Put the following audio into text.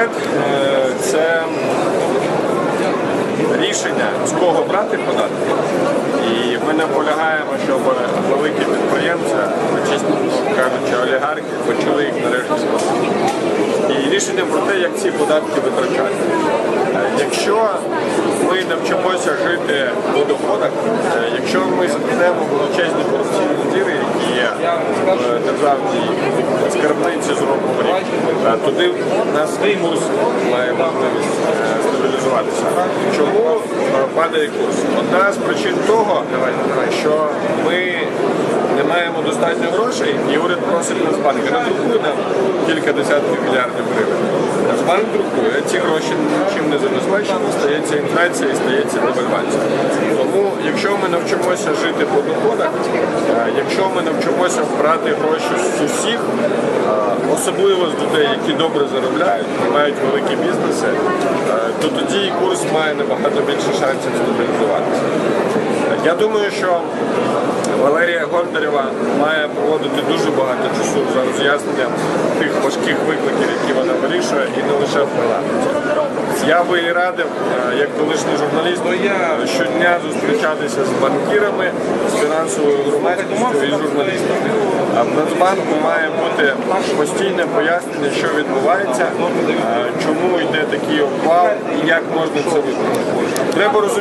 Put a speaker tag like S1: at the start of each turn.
S1: Е, Це рішення, з кого брати податки. І ми наполягаємо, щоб великі підприємці, чесно кажучи, олігархи, почали їх нарешті сплачувати. І рішення про те, як ці податки витрачати. Е, Якщо ми навчимося жити по доходах, е, якщо ми заткнемо величезні корупційні діри, які є в державній скарбниці з року в рік, тоді у нас курс має можливість е, стабілізуватися. Чому е, падає курс? Одна з причин того, що ми не маємо достатньо грошей, і уряд просить нас банки. Не друкує нам кілька десятків мільярдів гривень. Нацбанк друкує, ці гроші нічим не забезпечені, стається інфляція і стається девальвація. Тому, якщо ми навчимося жити по доходах, е, якщо ми навчимося брати гроші з особливо з людей, які добре заробляють мають великі бізнеси, е, то тоді курс має набагато більше шансів стабілізуватися. Я думаю, що Валерія Гонтарєва має проводити дуже багато часу за роз'ясненням тих важких викликів, які вона вирішує, і не лише в парламенті. Я би і радив, е, як колишній журналіст, я щодня зустрічатися з банкірами, з фінансовою громадськістю і журналістами. А в Нацбанку має бути постійне пояснення, що відбувається, чому йде такий обвал і як можна це виправити. Треба розуміти.